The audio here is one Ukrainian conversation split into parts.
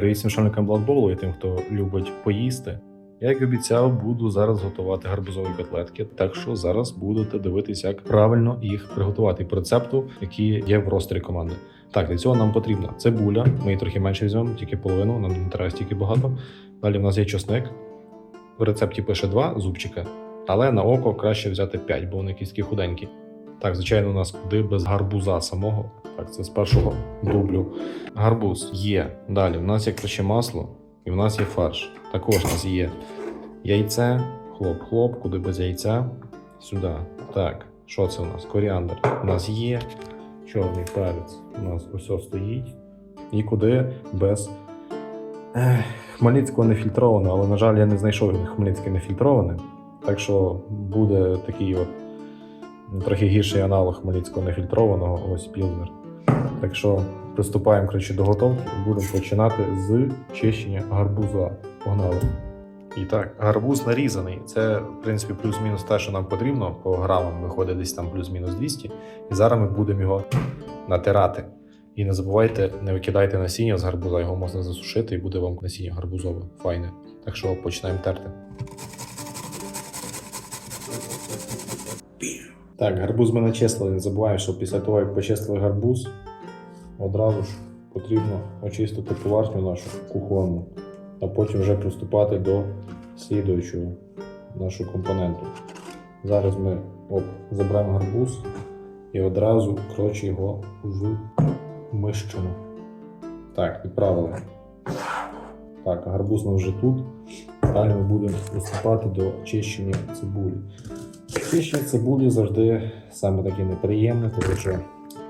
Привіт шальникам бладболу і тим, хто любить поїсти. Я, як обіцяв, буду зараз готувати гарбузові котлетки, так що зараз будете дивитися, як правильно їх приготувати по рецепту, який є в ростері команди. Так, для цього нам потрібна цибуля. Ми її трохи менше візьмемо, тільки половину, нам не треба стільки багато. Далі в нас є чосник. В рецепті пише 2 зубчика, але на око краще взяти 5, бо вони якісь худенькі. Так, звичайно, у нас куди без гарбуза самого. Так, це з першого дублю. Гарбуз є. Далі в нас є краще масло і в нас є фарш. Також у нас є яйце, хлоп-хлоп, куди без яйця. Сюди. Так, що це у нас? Коріандр. У нас є чорний перець. У нас ось стоїть. І куди без Ех, Хмельницького не фільтровано, але, на жаль, я не знайшов Хмельницьке не фільтроване. Так що буде такий от трохи гірший аналог Хмельницького нефільтрованого, ось Пілзнер. Так що приступаємо коротше, до готовки і будемо починати з чищення гарбуза. Погнали. І так, гарбуз нарізаний. Це, в принципі, плюс-мінус те, що нам потрібно. По грамам виходить десь там плюс-мінус 200. І зараз ми будемо його натирати. І не забувайте, не викидайте насіння з гарбуза, його можна засушити і буде вам насіння гарбузове. Файне. Так що починаємо терти. Так, гарбуз ми начислили. Не забуваємо, що після того, як почистили гарбуз, одразу ж потрібно очистити поверхню нашу кухонну, а потім вже приступати до слідуючого нашого компоненту. Зараз ми оп, заберемо гарбуз і одразу коротше, його в мищину. Так, відправили. Так, гарбуз у вже тут. Далі ми будемо приступати до очищення цибулі. Чищення цибулі завжди саме таке неприємне, тому що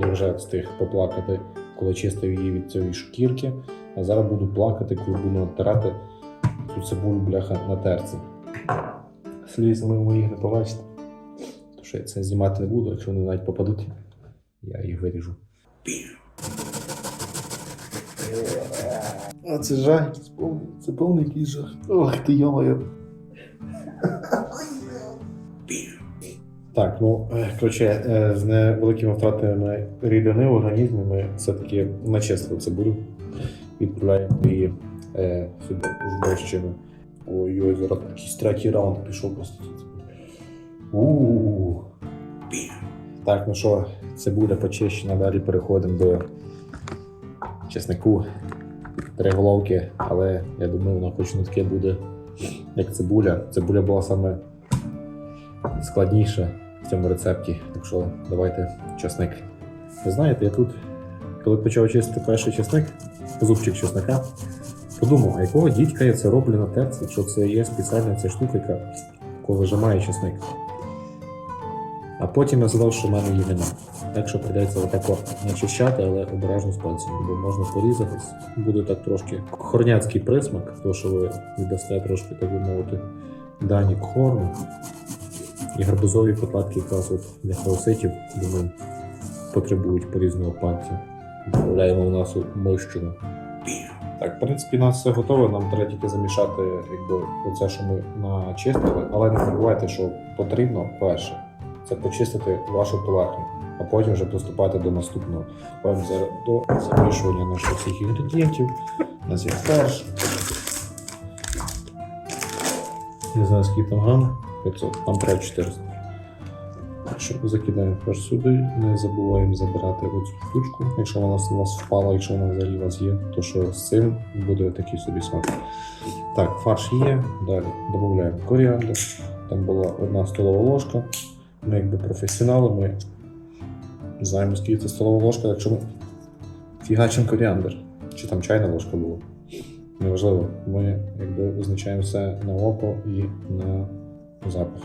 я вже встиг поплакати, коли чистив її від цієї шкірки. А зараз буду плакати, коли буду натирати цю цибулю бляха на терці. Слізь ви моїх не побачите. Тому що я це знімати не буду, якщо вони навіть попадуть, я їх виріжу. А це жах, це повний якийсь жах. Ох ти йомаю. Так, ну е, коротше, е, з невеликими втратами рідини в організмі ми все-таки начислили цибулю, відправляємо її е, сюди в борщину. Ой-ой, зараз якийсь третій раунд пішов просто. Так, ну що, цибуля почищена, далі переходимо до чеснику. Три головки, але я думаю, воно хоч не таке буде, як цибуля. Цибуля була саме складніша в цьому рецепті. Так що давайте чесник. Ви знаєте, я тут, коли почав чистити перший чесник, зубчик чесника, подумав, а якого дідька я це роблю на терці, якщо це є спеціальна ця штука, яка вижимає чесник. А потім я згадав, що в мене її нема. Так що прийдеться отако начищати, але обережно з пальцем, бо можна порізатись. Буде так трошки хорняцький присмак, то що ви віддасте трошки, так би мовити, дані корну. І гарбузові котлетки якраз от для хаоситів, думаю, потребують порізного пальця. Додаємо в нас мищину. Так, в принципі, у нас все готове. Нам треба тільки замішати якби, оце, що ми начистили. Але не забувайте, що потрібно перше це почистити вашу поверхню, а потім вже приступати до наступного. Пойдемо зараз до замішування наших всіх інгредієнтів. У нас є фарш. Не знаю, скільки там грам. 500, там треба 400. Так що закидаємо фарш сюди, не забуваємо забирати оцю штучку, якщо вона у вас впала, якщо вона взагалі у вас є, то що з цим буде такий собі смак. Так, фарш є, далі додаємо коріандр. Там була одна столова ложка. Ми якби професіонали, ми знаємо, скільки це столова ложка, якщо ми фігачимо коріандр, чи там чайна ложка була. Неважливо, ми якби визначаємо все на око і на запах.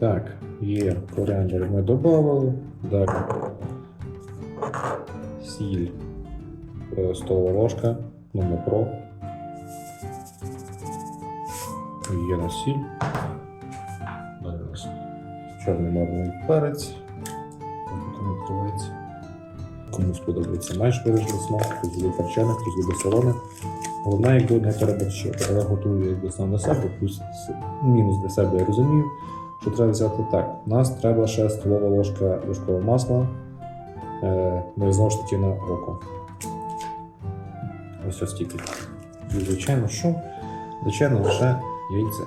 Так, є коріандр ми додали. Далі сіль е, столова ложка, номер про. Є на сіль. Далі у нас чорний марний перець. Потім відкривається. Кому сподобається менш виражений смак, хтось любить перчених, хтось любить солоне. Головне, якби не переборщити. Але готую якби сам для себе, плюс мінус для себе я розумію, що треба взяти так. У нас треба ще столова ложка вершкового масла, Е, ну знову ж таки на око. Ось ось стільки. І звичайно, що? Звичайно, лише яйце.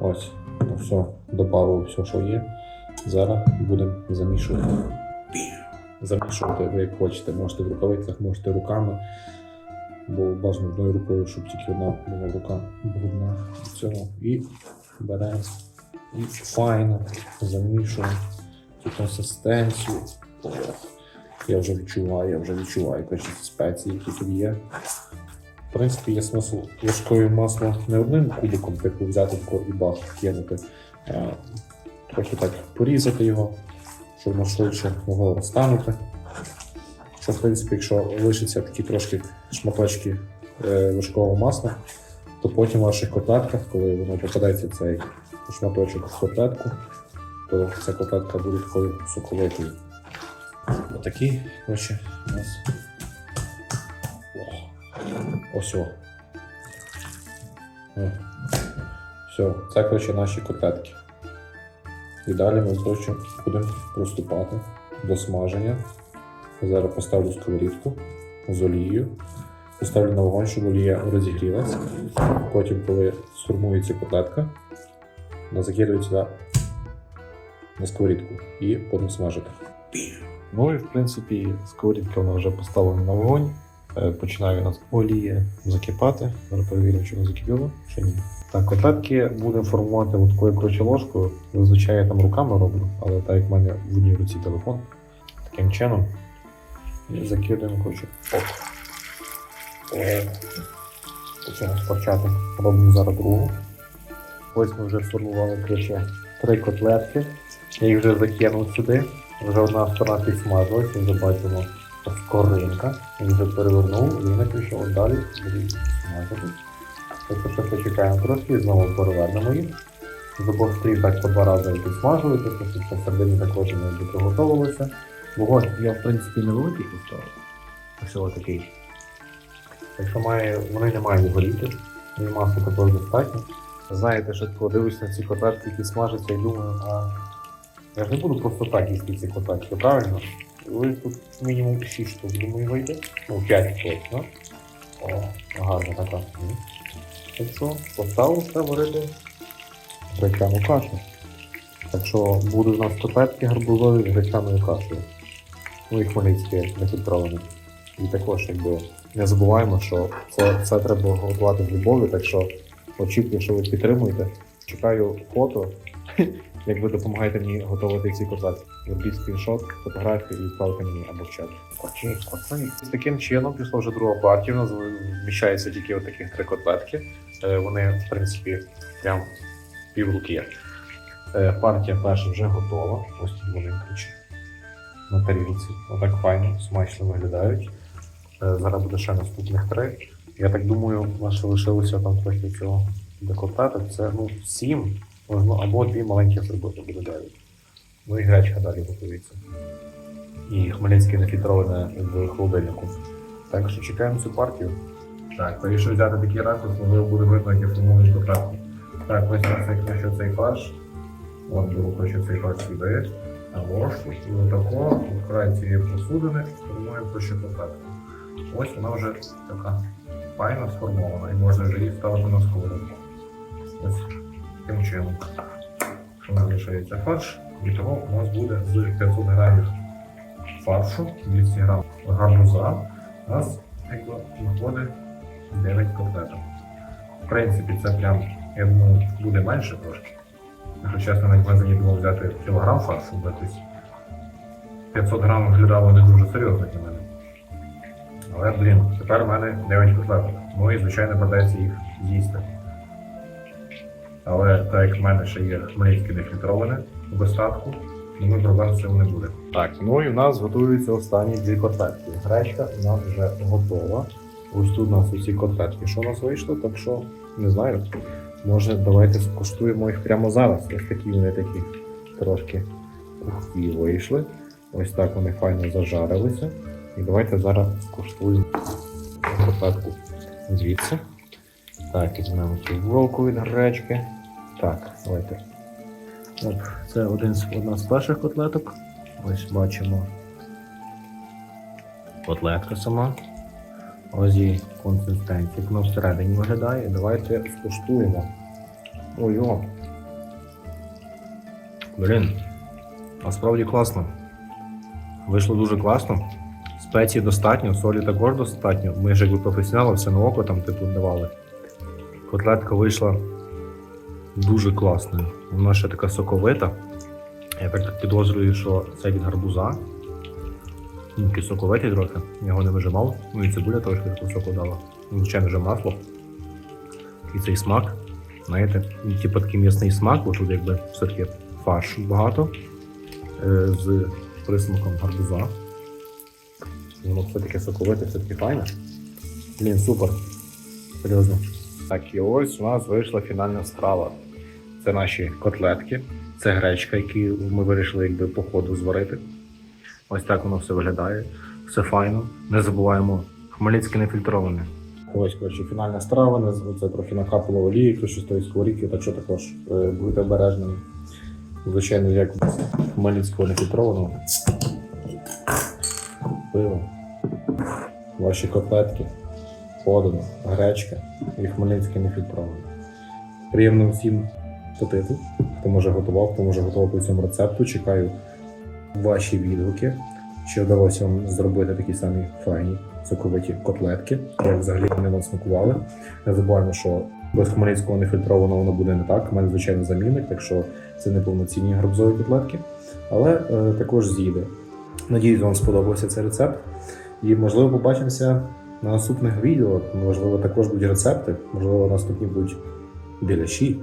Ось, ну все, добавив все, що є. Зараз будемо замішувати. Замішувати ви як хочете. Можете в рукавицях, можете руками. Бо бажано одною рукою, щоб тільки одна була рука брудна цього. І беремо і файно замішуємо цю консистенцію. Я вже відчуваю, я вже відчуваю коротше, спеції, які тут є. В принципі, є смисл ложкою масла не одним кубиком, типу взяти тако і бах кинути, трохи так порізати його, щоб воно швидше могло розтанути. Що, в принципі, якщо лишиться такі трошки шматочки е, ложкового масла, то потім в ваших котлетках, коли воно попадається цей шматочок в котлетку, то ця котлетка буде такою соковитою. Отакий, коротше, у нас. Ось. О. Все, це коротше наші котлетки. І далі ми коротше, будемо приступати до смаження. Зараз поставлю сковорідку з олією. Поставлю на вогонь, щоб олія розігрілась. Потім, коли сформується котлетка, вона закидується на сковорідку і будемо смажити. Ну і в принципі сковорідка вона вже поставлена на вогонь. Е, Починає нас олія закипати. Зараз перевіримо, чи не закипіло, чи ні. Так, котлетки будемо формувати от такою коротше ложкою. Зазвичай я там руками роблю, але так як в мене в одній руці телефон. Таким чином. І закидуємо коротше. Оп. О. Почнемо спочатку. Робимо зараз другу. Ось ми вже сформували коротше, три котлетки. Я їх вже закинув сюди. Вже одна сторона підсмажилась, ми бачимо скоринка. Він вже перевернув, він пішов далі. Тобто почекаємо трошки знову перевернемо їх. З обох сторін так по два рази підсмажуєте, тобто що всередині також вони вже. Вогонь я в принципі невеликий поставив. Ось такий. Якщо має, вони не мають горіти, і маси також достатньо. Знаєте, що тако дивишся на ці котлетки, які смажаться і думаю, а я ж не буду просто так їсти ці котлетки, правильно? Ви тут мінімум 6 штук, думаю, вийде. Ну, 5 точно. О, гарна така. Так що поставив все варити гречану кашу. Так що будуть у нас котлетки гарбузові з гречаною кашею. Ну і хмельницькі нефільтровані. І також якби не забуваємо, що це, це треба готувати з любов'ю, так що очікую, що ви підтримуєте. Чекаю фото, як ви допомагаєте мені готувати ці котлетки. Зробіть скріншот, фотографію і відправте мені або в чат. Окей. З таким чином пішла вже друга партія. У нас вміщається тільки от таких три котлетки. Е, Вони, в принципі, прям пів руки. Е, Партія перша вже готова. Ось тут вони ключі на тарілці. Отак файно, смачно виглядають. Е, Зараз буде ще наступних три. Я так думаю, нас лишилося там трохи цього до котлеток. Це ну, сім, можна або дві маленькі зробити буде дев'ять. Ну і гречка далі готується. І хмельницьке нефільтроване в холодильнику. Так що чекаємо цю партію. Так, вирішив взяти такий ракурс, можливо буде видно, як я формую котлетку. Так, ось нас якщо цей фарш. От беру хочу цей фарш сюди, на ложку, і отако край цієї посудини формуємо хочу котлетку. Ось вона вже така файно сформована і можна вже її ставити на сковородку. Ось таким. У нас залишається фарш, і того у нас буде з 500 грамів фаршу, 200 грам гарбуза, у нас виходить 9 котлеток. В принципі, це прям, я думаю, буде менше трошки. Якщо чесно, навіть в магазині думав взяти кілограм фаршу, бо якось 500 грам виглядало не дуже серйозно для мене. Але, блін, тепер у мене 9 котлеток. Ну і, звичайно, придеться їх з'їсти. Але так як в мене ще є хмельницьке нефільтроване в достатку, тому проблем з цим не буде. Так, ну і в нас готуються останні дві котлетки. Гречка у нас вже готова. Ось тут у нас усі котлетки, що у нас вийшло, так що не знаю. Може, давайте скуштуємо їх прямо зараз. Ось такі вони такі трошки пухкі вийшли. Ось так вони файно зажарилися. І давайте зараз скуштуємо котлетку звідси. Так, візьмемо цю булку від гречки. Так, давайте. Оп, Це один з, одна з перших котлеток. Ось бачимо котлетка сама. Ось її консистенція. Як всередині виглядає. Давайте скуштуємо. Ой, о. Блін. Насправді класно. Вийшло дуже класно. Спецій достатньо, солі також достатньо. Ми ж якби професіонали, все на око там типу давали. Котлетка вийшла дуже класною. Вона ще така соковита. Я так підозрюю, що це від гарбуза. Він такий соковитий трохи, його не вижимав. Ну і цибуля трошки таку соку дала. Ну, Звичайно, вже масло. І цей смак. Знаєте, типу такий м'ясний смак, бо тут якби все-таки фарш багато е, з присмаком гарбуза. Воно все таке соковите, все таки файне. Блін, супер. Серйозно. Так, і ось у нас вийшла фінальна страва. Це наші котлетки, це гречка, які ми вирішили якби по ходу зварити. Ось так воно все виглядає. Все файно. Не забуваємо, хмельницьке не фільтроване. Ось, коротше, фінальна страва, це трохи накапало олії, хтось з тої так що також е, будьте обережними. Звичайно, як хмельницького не фільтрованого. Пиво. Ваші котлетки, подано, гречка і хмельницьке не фільтроване. Приємно всім платити, хто може готував, хто може готував по цьому рецепту. Чекаю ваші відгуки. Чи вдалося вам зробити такі самі файні соковиті котлетки, як взагалі вони вам смакували. Не забуваємо, що без хмельницького нефільтрованого воно буде не так. У мене звичайно замінник, так що це не повноцінні гарбузові котлетки, але е, також з'їде. Надіюсь, вам сподобався цей рецепт. І можливо побачимося на наступних відео. Можливо, також будуть рецепти, можливо, наступні будуть біляші.